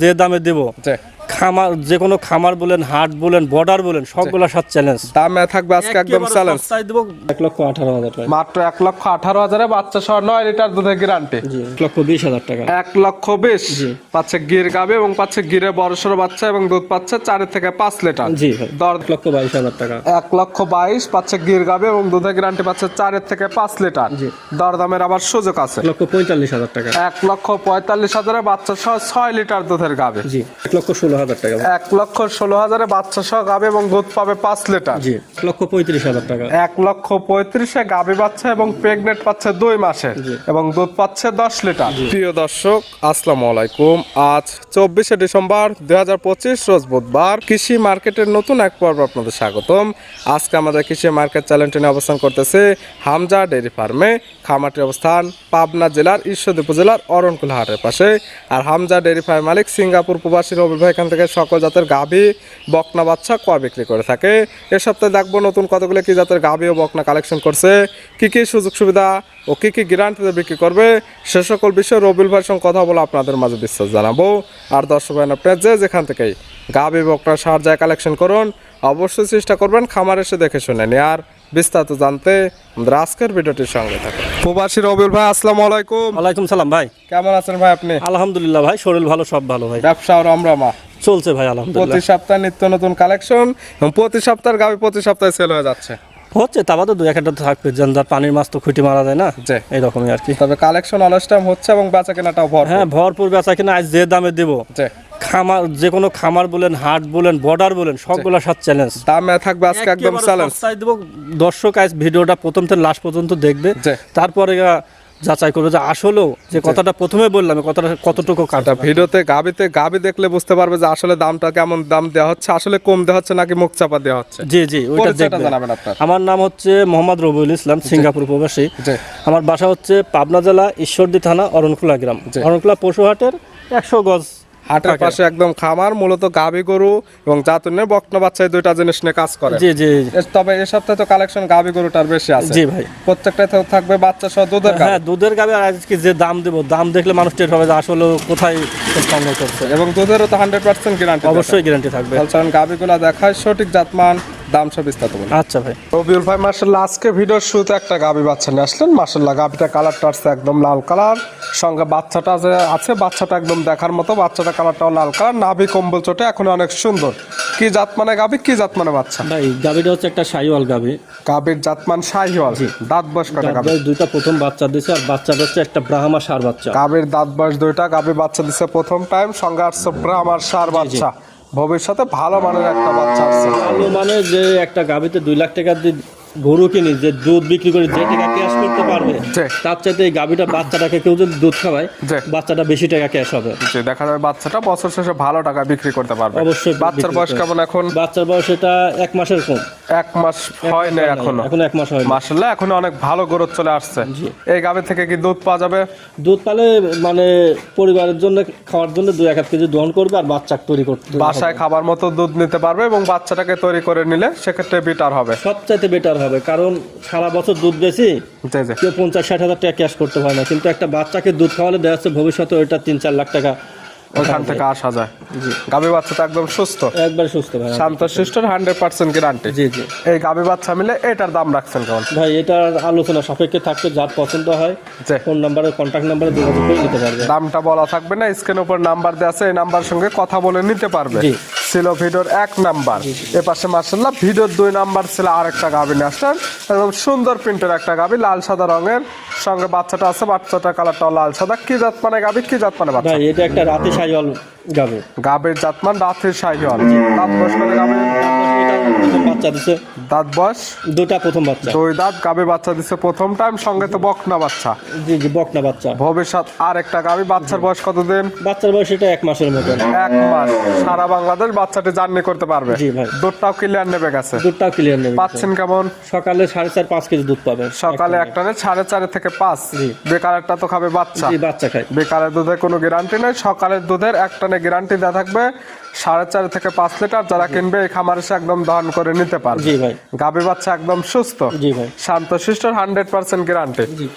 যে দামে দেবো। খামার যে কোনো খামার বলেন হাট বলেন বর্ডার বলেন সবগুলোর সাথে চ্যালেঞ্জ দামে থাকবে আজকে একদম চ্যালেঞ্জ দেবো। এক লক্ষ আঠারো হাজার টাকা। মাত্র এক লক্ষ আঠারো হাজারে বাচ্চা সহ নয় লিটার দুধের গ্যারান্টি জি এক লক্ষ বিশ হাজার টাকা। এক লক্ষ বিশ। পাচ্ছে গির গাবে এবং পাচ্ছে গিরে বড় সড়ো বাচ্চা এবং দুধ পাচ্ছে চার থেকে পাঁচ লিটার। জি ভাই দর এক লক্ষ বাইশ হাজার টাকা। এক লক্ষ বাইশ পাচ্ছে গির গাবে এবং দুধের গ্যারান্টি পাচ্ছে চারের থেকে পাঁচ লিটার। জি। দরদামের আবার সুযোগ আছে। লক্ষ পঁয়তাল্লিশ হাজার টাকা। এক লক্ষ পঁয়তাল্লিশ হাজারে বাচ্চা সহ ছয় লিটার দুধের গাবে জি এক লক্ষ ষোলো হাজার টাকা। এক লক্ষ ষোলো হাজারে বাচ্চা সহ গাবে এবং দুধ পাবে পাঁচ লিটার। জি। এক লক্ষ পঁয়ত্রিশ হাজার টাকা। এক লক্ষ পঁয়ত্রিশে গাভী বাচ্চা এবং প্রেগনেন্ট পাচ্ছে দুই মাসের এবং দুধ পাচ্ছে দশ লিটার। প্রিয় দর্শক আসসালামু আলাইকুম। আজ চব্বিশে ডিসেম্বর দুই হাজার পঁচিশ রোজ বুধবার। কৃষি মার্কেটের নতুন এক পর্ব আপনাদের স্বাগতম। আজকে আমাদের কৃষি মার্কেট চ্যানেলটি নিয়ে অবস্থান করতেছে হামজা ডেয়ারি ফার্মে। খামারটির অবস্থান পাবনা জেলার ঈশ্বরদী উপজেলার অরণকুল হাটের পাশে। আর হামজা ডেয়ারি ফার্ম মালিক সিঙ্গাপুর প্রবাসী রবি ভাই এখান থেকে সকল জাতের গাভী বকনা বাচ্চা কয় বিক্রি করে থাকে। এ সপ্তাহে দেখব নতুন কতগুলো কি জাতের গাভী ও বকনা কালেকশন করছে কি কি সুযোগ সুবিধা ও কি কি গ্যারান্টিতে বিক্রি করবে সে সকল বিষয়ে রবিল ভাইয়ের সঙ্গে কথা বলে আপনাদের মাঝে বিশ্বাস জানাব। আর দর্শক ভাই আপনার যে যেখান থেকেই গাভী বকনা সাহায্যে কালেকশন করুন অবশ্যই চেষ্টা করবেন খামার এসে দেখে শুনে আর বিস্তারিত জানতে আমাদের আজকের ভিডিওটির সঙ্গে থাকুন। প্রবাসী রবিল ভাই আসসালামু আলাইকুম। ওয়ালাইকুম সালাম ভাই। কেমন আছেন ভাই আপনি? আলহামদুলিল্লাহ ভাই শরীর ভালো সব ভালো ভাই। ব্যবসা ও রমরমা? চলছে ভাই আলহামদুলিল্লাহ। প্রতি সপ্তাহে নিত্য নতুন কালেকশন এবং প্রতি সপ্তাহের গাভী প্রতি সপ্তাহে সেল হয়ে যাচ্ছে। হচ্ছে তা বাদে দু একটা তো থাকবে। যেন পানির মাছ তো খুঁটি মারা যায় না? জি। এইরকমই আর কি। তবে কালেকশন অলস টাইম হচ্ছে এবং বেচা কেনাটাও ভর হ্যাঁ ভরপুর বেচা কিনা আজ যে দামে দেব। যে খামার যে কোনো খামার বলেন হাট বলেন বর্ডার বলেন সবগুলোর সাথে চ্যালেঞ্জ দামে থাকবে আজকে একদম চ্যালেঞ্জ দেবো। দর্শক আজ ভিডিওটা প্রথম থেকে লাস্ট পর্যন্ত দেখবে। তারপরে যাচাই করবে যে আসলেও যে কথাটা প্রথমে বললাম কথাটা কতটুকু কাটা ভিডিওতে গাবিতে গাবি দেখলে বুঝতে পারবে যে আসলে দামটা কেমন দাম দেওয়া হচ্ছে আসলে কম দেওয়া হচ্ছে নাকি মুখ চাপা দেওয়া হচ্ছে। জি জি ওইটা জানাবেন আপনার। আমার নাম হচ্ছে মোহাম্মদ রবিউল ইসলাম সিঙ্গাপুর প্রবাসী। আমার বাসা হচ্ছে পাবনা জেলা ঈশ্বরদী থানা অরণকুলা গ্রাম। অরণকুলা অরণখোলা পশুহাটের একশো গজ হাটের পাশে একদম খামার মূলত গাবি গরু এবং জাতুনের বকনা বাচ্চা এই দুইটা জিনিস নিয়ে কাজ করে। জি জি তবে এই সপ্তাহে তো কালেকশন গাবি গরুটার বেশি আছে। জি ভাই। প্রত্যেকটাই তো থাকবে বাচ্চা সহ দুধের। হ্যাঁ দুধের গাবে আর আজকে যে দাম দেবো দাম দেখলে মানুষ টের হবে যে আসলে কোথায় সংগ্রহ করছে। এবং দুধেরও তো হান্ড্রেড পার্সেন্ট গ্যারান্টি অবশ্যই গ্যারান্টি থাকবে। চলছেন গাবিগুলা দেখায় সঠিক জাতমান দাম সব বিস্তারিত বলুন। আচ্ছা ভাই। রবিউল ভাই মার্শাল্লাহ আজকে ভিডিওর শুরুতে একটা গাবি বাচ্চা নিয়ে আসলেন। মার্শাল্লাহ গাবিটা কালারটা আসছে একদম লাল কালার সঙ্গে বাচ্চাটা যে আছে বাচ্চাটা একদম দেখার মতো বাচ্চাটা কালারটাও লাল কালার নাভি কম্বল চোটে এখন অনেক সুন্দর। কি জাত মানে গাবি কি জাত মানে বাচ্চা? ভাই গাবিটা হচ্ছে একটা সাইওয়াল গাবি গাবির জাতমান শাহিওয়াল দাঁত বয়স কটা গাবি দুইটা প্রথম বাচ্চা দিছে আর বাচ্চাটা হচ্ছে একটা ব্রাহ্মা সার বাচ্চা। গাবির দাঁত বয়স দুইটা গাবি বাচ্চা দিছে প্রথম টাইম সঙ্গে আসছে আমার সার বাচ্চা। ভবিষ্যতে ভালো মানের একটা বাচ্চা আসছে। ভালো মানে যে একটা গাবিতে দুই লাখ টাকা দিয়ে গরু কিনি যে দুধ বিক্রি করে যে টাকা ক্যাশ করতে পারবে তার চাইতে এই গাবিটা বাচ্চাটাকে কেউ যদি দুধ খাওয়ায়। বাচ্চাটা বেশি টাকা ক্যাশ হবে। দেখা যাবে বাচ্চাটা বছর শেষে ভালো টাকা বিক্রি করতে পারবে। অবশ্যই বাচ্চার বয়স কেমন এখন? বাচ্চার বয়স এটা এক মাসের কম। এক মাস হয় না এখনও। এখন এক মাস হয়। মাসাল্লাহ এখন অনেক ভালো গ্রোথ চলে আসছে। এই গাবে থেকে কি দুধ পাওয়া যাবে? দুধ পালে মানে পরিবারের জন্য খাওয়ার জন্য দুই এক কেজি দহন করবে আর বাচ্চা তৈরি করতে বাসায় খাবার মতো দুধ নিতে পারবে এবং বাচ্চাটাকে তৈরি করে নিলে সেক্ষেত্রে বেটার হবে। সবচাইতে বেটার হবে। কারণ সারা বছর দুধ বেশি কেউ পঞ্চাশ ষাট হাজার টাকা ক্যাশ করতে পারে না। কিন্তু একটা বাচ্চাকে দুধ খাওয়ালে দেখা যাচ্ছে ভবিষ্যতে ওইটা তিন চার লাখ টাকা ওইখান থেকে আসা যায়। জি। গাভী বাচ্চাটা একদম সুস্থ। একবার সুস্থ ভাই শান্ত শিষ্টর হান্ড্রেড পার্সেন্ট গ্যারান্টি জি জি। এই গাভী বাচ্চা মিলে এটার দাম রাখছেন কেমন? ভাই এটার আলোচনা সাপেক্ষে থাকবে যার পছন্দ হয় জি। ফোন নাম্বারে কন্ট্যাক্ট নাম্বারে যোগাযোগ করে নিতে পারবে। দামটা বলা থাকবে না স্ক্রিনের উপর নাম্বার দেওয়া আছে এই নাম্বার সঙ্গে কথা বলে নিতে পারবে। জি। ছিল ভিডিওর এক নাম্বার। এ পাশে মার্শাল্লাহ ভিডিওর দুই নাম্বার ছিল আরেকটা গাভী নিয়ে আসলেন একদম সুন্দর প্রিন্টের একটা গাভী লাল সাদা রঙের। সঙ্গে বাচ্চাটা আছে বাচ্চাটা কালারটা লাল সাদা। কি জাত মানে গাভি কি জাত মানে বাচ্চা এটা একটা রাতে সাইওয়াল গাবে গাভীর জাতমান রাত্রির শাহিওয়াল দাঁত করে গাভীর বাচ্চা দিছে। দাঁত বয়স? দুটা প্রথম বাচ্চা। দুই দাঁত গাভী বাচ্চা দিচ্ছে প্রথম টাইম সঙ্গে তো বকনা বাচ্চা। জি জি বকনা বাচ্চা। ভবিষ্যৎ আর একটা গাভী বাচ্চার বয়স কতদিন? বাচ্চার বয়স এটা এক মাসের মতো। এক মাস। সারা বাংলাদেশ বাচ্চাটি জার্নি করতে পারবে। জি ভাই। দুধটাও ক্লিয়ার নেবে গেছে। দুধটাও ক্লিয়ার নেবে পাচ্ছেন কেমন? সকালে সাড়ে চার পাঁচ কেজি দুধ পাবে। সকালে একটানে সাড়ে চারে থেকে পাঁচ। বেকারেরটা তো খাবে বাচ্চা। জি বাচ্চা খায়। বেকারের দুধের কোনো গ্যারান্টি নেই। সকালের দুধের একটানে গ্যারান্টি দেওয়া থাকবে। সাড়ে চার থেকে পাঁচ লিটার যারা কিনবে এই খামার এসে একদম দহন করে নিতে পারবে। জি ভাই। গাভী বাচ্চা একদম সুস্থ। জি ভাই। শান্ত শিষ্টর হান্ড্রেড পার্সেন্ট গ্যারান্টি জি।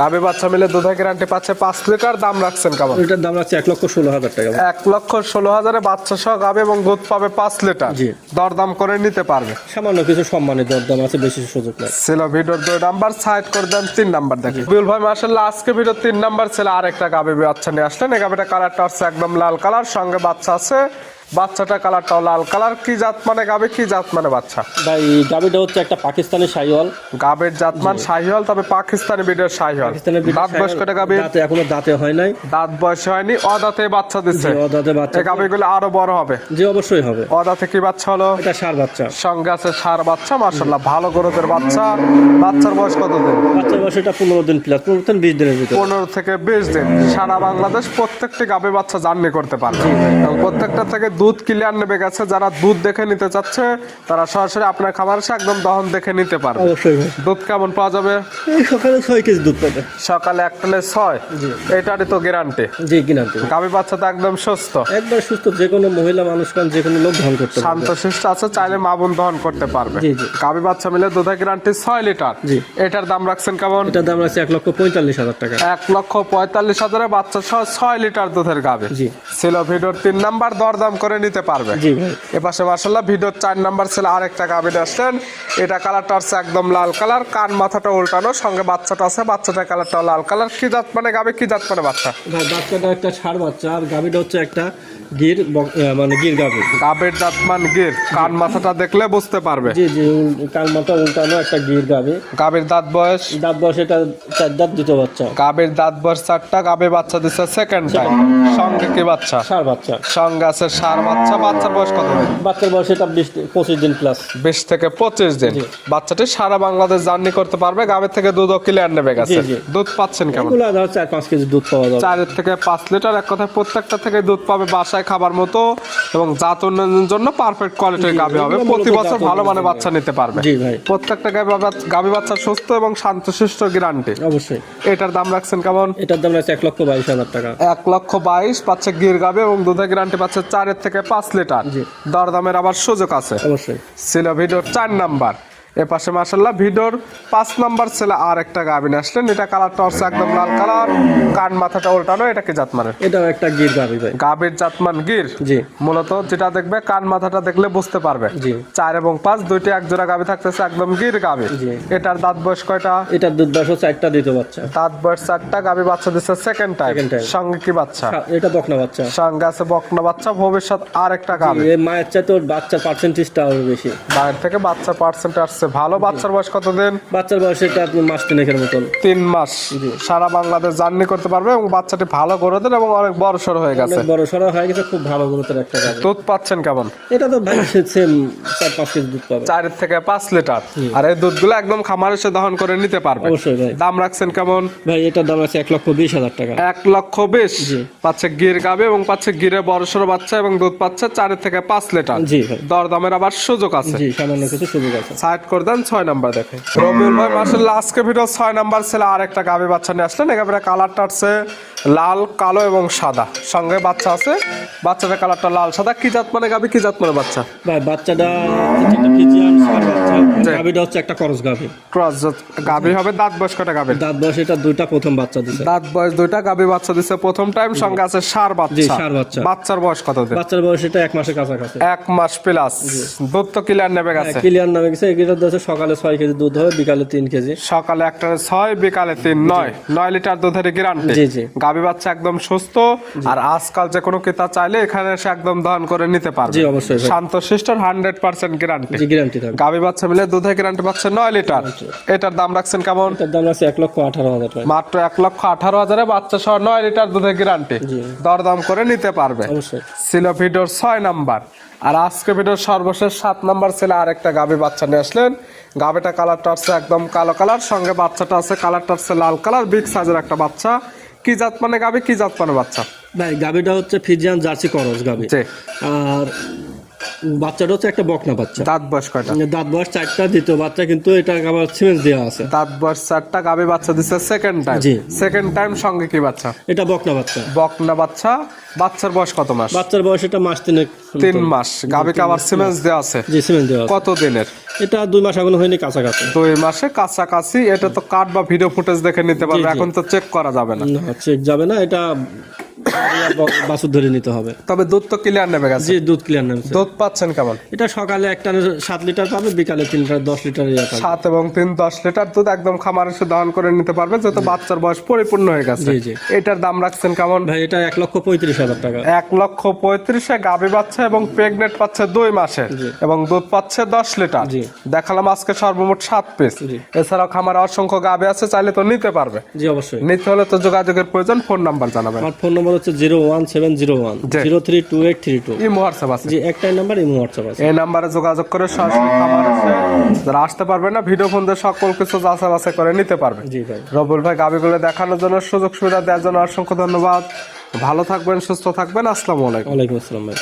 গাবে বাচ্চা মিলে দুধের গ্যারান্টি পাচ্ছে পাঁচ লিটার দাম রাখছেন কেমন? এটার দাম আছে এক লক্ষ ষোলো হাজার টাকা এক লক্ষ ষোলো হাজারে বাচ্চা সহ গাবে এবং দুধ পাবে পাঁচ লিটার। জি। দরদাম করে নিতে পারবে। সামান্য কিছু সম্মানের দরদাম আছে বেশি সুযোগ নাই। ছিল ভিডিওর দুই নাম্বার সাইড করে দেন তিন নাম্বার দেখি। বিউল ভাই মার্শাল্লাহ আজকে ভিডিও তিন নাম্বার ছিল। আরেকটা গাবে বাচ্চা নিয়ে আসলেন। এই গাবিটা কালারটা হচ্ছে একদম লাল কালার সঙ্গে বাচ্চা আছে বাচ্চাটা কালারটাও লাল। কালার কি জাত মানে গাবে কি জাত মানে বাচ্চা? ভাই গাবিটা হচ্ছে একটা পাকিস্তানি সাইওয়াল গাবের জাত মান শাহিওয়াল তবে পাকিস্তানি বিডের শাহিওয়াল। দাঁত বয়স কটা গাবে? দাঁতে এখনও দাঁতে হয় নাই। দাঁত বয়স হয়নি অদাতে বাচ্চা দিচ্ছে অদাঁতে বাচ্চা গাবিগুলো আরও বড় হবে। জি অবশ্যই হবে। অদাতে কি বাচ্চা হলো? এটা সার বাচ্চা। সঙ্গে আছে সার বাচ্চা মার্শাল্লাহ ভালো গ্রোথের বাচ্চা। বাচ্চার বয়স কত দিন? বাচ্চার বয়স এটা পনেরো দিন প্লাস পনেরো দিন বিশ দিনের ভিতরে। পনেরো থেকে বিশ দিন। সারা বাংলাদেশ প্রত্যেকটি গাভী বাচ্চা জার্নি করতে পারবে। এবং প্রত্যেকটা থেকে দুধ ক্লিয়ার নেবে গেছে যারা দুধ দেখে নিতে চাচ্ছে তারা সরাসরি আপনার খাবার এসে একদম দহন দেখে নিতে পারবে। অবশ্যই ভাই। দুধ কেমন পাওয়া যাবে? এই সকালে ছয় কেজি দুধ পাবে। সকালে এক টনে ছয়? এটারই তো গ্যারান্টি জি কিনা গাবি বাচ্চা তো একদম সুস্থ। একবার সুস্থ যে কোনো মহিলা মানুষ কান যে কোনো লোক ধান করতে পারবে। শান্ত শিষ্ট আছে চাইলে মা বোন দহন করতে পারবে। জি, জি। গাভী বাচ্চা মিলে দুধের গ্যারান্টি ছয় লিটার জি। এটার দাম রাখছেন কেমন? এটার দাম আছে এক লক্ষ পঁয়তাল্লিশ হাজার টাকা। এক লক্ষ পঁয়তাল্লিশ হাজারে বাচ্চা সহ ছয় লিটার দুধের গাবে জি। ছিল ভিডিওর তিন নাম্বার দরদাম করে নিতে পারবে। এপাশে মার্শাল্লাহ ভিডিওর চার নাম্বার ছিল আরেকটা গাভীর আসলেন এটা কালারটা হচ্ছে একদম লাল কালার কান মাথাটা উল্টানো সঙ্গে বাচ্চাটা আছে বাচ্চাটা কালারটা লাল কালার কি জাত মানে গাবে কি জাত মানে বাচ্চা? বাচ্চাটা একটা ষাড় বাচ্চা আর গাভিটা হচ্ছে একটা গির মানে গির গাভি। গাবের জাতমান গির কান মাথাটা দেখলে বুঝতে পারবে। জি জি কান মাথা উল্টানো একটা গির গাভি। গাবের দাঁত বয়স? দাঁত বয়স এটা চার দাঁত দ্বিতীয় বাচ্চা। গাবের দাঁত বয়স চারটা গাবে বাচ্চা দিচ্ছে সেকেন্ড টাইম সঙ্গে কি বাচ্চা? ষাড় বাচ্চা। সঙ্গে আছে বাচ্চা বাচ্চার বয়স কত? বাচ্চার বয়স এটা বিশ পঁচিশ দিন প্লাস বিশ থেকে পঁচিশ দিন। বাচ্চাটি সারা বাংলাদেশ জার্নি করতে পারবে গাবের থেকে দুধও ক্লিয়ার নেবে গেছে। দুধ পাচ্ছেন কেমন? চার পাঁচ কেজি দুধ পাওয়া যাবে। চারের থেকে পাঁচ লিটার এক কথায় প্রত্যেকটা থেকে দুধ পাবে বাসায় খাবার মতো এবং জাত উন্নয়নের জন্য পারফেক্ট কোয়ালিটির গাভি হবে। প্রতি বছর ভালো মানে বাচ্চা নিতে পারবে। প্রত্যেকটা গাভি গাভি বাচ্চা সুস্থ এবং শান্তশিষ্ট গ্যারান্টি অবশ্যই। এটার দাম রাখছেন কেমন? এটার দাম রাখছে এক লক্ষ বাইশ হাজার টাকা। এক লক্ষ বাইশ পাচ্ছে গির গাবে এবং দুধের গ্যারান্টি পাচ্ছে চারের থেকে পাঁচ লিটার। দরদামের আবার সুযোগ আছে। অবশ্যই। ছিল ভিডিওর চার নাম্বার। এ পাশে মাসাল্লাহ ভিডিওর পাঁচ নাম্বার ছেলে আর একটা গাভিন আসলেন। এটা কালারটা হচ্ছে একদম লাল কালার কান মাথাটা উল্টানো এটা কি জাতমানের এটাও একটা গির গাভি ভাই। গাভীর জাতমান গির? জি। মূলত যেটা দেখবে কান মাথাটা দেখলে বুঝতে পারবে। জি। চার এবং পাঁচ দুইটি এক জোড়া গাভী থাকতেছে একদম গির গাভী। জি। এটার দাঁত বয়স কয়টা? এটার দুধ বয়স হচ্ছে একটা দ্বিতীয় বাচ্চা। দাঁত বয়স চারটা গাভী বাচ্চা দিচ্ছে সেকেন্ড টাইম। সঙ্গে কি বাচ্চা? এটা বকনা বাচ্চা। সঙ্গে আছে বকনা বাচ্চা ভবিষ্যৎ আর একটা গাভী। এই মায়ের চাইতে ওর বাচ্চার পার্সেন্টেজটা আরও বেশি। বাইরে থেকে বাচ্চা পার্সেন্ট আসছে ভালো বাচ্চার বয়স কত কতদিন? বাচ্চার বয়স এটা আপনি মাস তিনেকের মতন। তিন মাস। সারা বাংলাদেশ জার্নি করতে পারবে এবং বাচ্চাটি ভালো করে দেন এবং অনেক বড় সড় হয়ে গেছে। বড় সড়ো হয়ে গেছে খুব ভালো গুরুত্বের একটা গাভি দুধ পাচ্ছেন কেমন? এটা তো ভাই সেম চার পাঁচ কেজি দুধ পাবে। চার থেকে পাঁচ লিটার। আর এই দুধগুলো একদম খামার এসে দহন করে নিতে পারবে। অবশ্যই ভাই। দাম রাখছেন কেমন? ভাই এটার দাম আছে এক লক্ষ বিশ হাজার টাকা। এক লক্ষ বিশ। পাচ্ছে গির গাবে এবং পাচ্ছে গিরে বড় সড়ো বাচ্চা এবং দুধ পাচ্ছে চারের থেকে পাঁচ লিটার। জি ভাই। দরদামের আবার সুযোগ আছে। জি সামান্য কিছু সুযোগ আছে। সাইড করে দেন, ছয় নাম্বার দেখে। রবিউল ভাই মার্শাল্লাহ আজকে ভিডিও ছয় নাম্বার ছেলে আর একটা গাবে বাচ্চা নিয়ে আসলেন। একেবারে কালারটা হচ্ছে লাল, কালো এবং সাদা। সঙ্গে বাচ্চা আছে। বাচ্চাটার কালারটা লাল, সাদা। কি জাত মানে গাবে কি জাত মানে বাচ্চা? ভাই, বাচ্চাটা এটা একটা হচ্ছে করস গাভি। ক্রস গাভী হবে দাঁত বয়স কটা গাভীর? দাঁত বয়স এটা দুইটা প্রথম বাচ্চা দিছে। দাঁত বয়স দুইটা গাভী বাচ্চা দিচ্ছে প্রথম টাইম সঙ্গে আছে সার বাচ্চা। ষাঁড় বাচ্চা। বাচ্চার বয়স কত দিন বাচ্চার বয়স এটা এক মাসের কাছাকাছি। এক মাস প্লাস দুধ তো ক্লিয়ার নেবে গেছে। ক্লিয়ার নামে গেছে। এগুলো সকালে ছয় কেজি দুধ হবে বিকালে তিন কেজি। সকালে একটা ছয় বিকালে তিন নয়। নয় লিটার দুধের গ্যারান্টি জি, জি। গাভী বাচ্চা একদম সুস্থ। আর আজকাল যে কোনো ক্রেতা চাইলে এখানে এসে একদম দহন করে নিতে পারবে। জি, অবশ্যই শান্ত শিষ্টর হান্ড্রেড পার্সেন্ট গ্যারান্টি জি গ্যারান্টি গাভী বাচ্চা মিলে দুধের গ্যারান্টি পাচ্ছে নয় লিটার। এটার দাম রাখছেন কেমন? এটার দাম আছে এক লক্ষ আঠারো হাজার টাকা। মাত্র এক লক্ষ আঠারো হাজারে বাচ্চা সহ নয় লিটার দুধের গ্যারান্টি দরদাম করে নিতে পারবে। ছিল ভিডিওর ছয় নাম্বার। আর আজকে ভিডিওর সর্বশেষ সাত নাম্বার ছিল আরেকটা গাভী বাচ্চা নিয়ে আসলেন। গাভীটা কালারটা আছে একদম কালো কালার সঙ্গে বাচ্চাটা আছে কালারটা আছে লাল কালার বিগ সাইজের একটা বাচ্চা। কি জাত মানে গাভী কি জাত মানে বাচ্চা? ভাই গাভিটা হচ্ছে ফিজিয়ান জার্সি করস গাভি। আর বাচ্চাটা হচ্ছে একটা বকনা বাচ্চা। দাঁত বয়স কয়টা? দাঁত বয়স চারটা দ্বিতীয় বাচ্চা কিন্তু এটা আবার সিমেন্স দেওয়া আছে। দাঁত বয়স চারটা গাবে বাচ্চা দিচ্ছে সেকেন্ড টাইম জি। সেকেন্ড টাইম সঙ্গে কি বাচ্চা? এটা বকনা বাচ্চা। বকনা বাচ্চা। বাচ্চার বয়স কত মাস? বাচ্চার বয়স এটা মাস তিনেক তিন মাস। গাবিকে আবার সিমেন্স দেওয়া আছে। জি সিমেন্স দেওয়া কত দিনের? এটা দুই মাস এখনও হয়নি কাছাকাছি। দুই মাসে কাছাকাছি। এটা তো কার্ড বা ভিডিও ফুটেজ দেখে নিতে পারবে। এখন তো চেক করা যাবে না। চেক যাবে না। এটা বাছুর ধরে নিতে হবে। তবে দুধ তো ক্লিয়ার নেবে গেছে। জি দুধ ক্লিয়ার নেবে দুধ পাচ্ছেন কেমন? এটা সকালে একটা সাত লিটার পাবে বিকালে তিন লিটার দশ লিটার সাত এবং তিন দশ লিটার দুধ একদম খামার এসে দহন করে নিতে পারবে যেহেতু বাচ্চার বয়স পরিপূর্ণ হয়ে গেছে। জি, জি। এটার দাম রাখছেন কেমন? ভাই এটা এক লক্ষ পঁয়ত্রিশ হাজার টাকা। এক লক্ষ পঁয়ত্রিশে গাভি বাচ্চা এবং প্রেগনেন্ট পাচ্ছে দুই মাসে। জি। এবং দুধ পাচ্ছে দশ লিটার জি। দেখালাম আজকে সর্বমোট সাত পিস এছাড়াও খামারে অসংখ্য গাভি আছে চাইলে তো নিতে পারবে। জি অবশ্যই। নিতে হলে তো যোগাযোগের প্রয়োজন ফোন নাম্বার জানাবেন। আমার ফোন নম্বর হচ্ছে zero one seven zero one zero three two eight three two. Imo WhatsApp আছে। জি একটাই নাম্বার এই হোয়াটসঅ্যাপ আছে। এই নাম্বারে যোগাযোগ করে সরাসরি খামার যারা আসতে পারবে না ভিডিও ফোন দিয়ে সকল কিছু যাচাই বাছাই করে নিতে পারবে। জি ভাই। রবুল ভাই গাবিগুলো দেখানোর জন্য সুযোগ সুবিধা দেওয়ার জন্য অসংখ্য ধন্যবাদ। ভালো থাকবেন সুস্থ থাকবেন। আসসালামু আলাইকুম। ওয়ালাইকুম আসসালাম ভাই।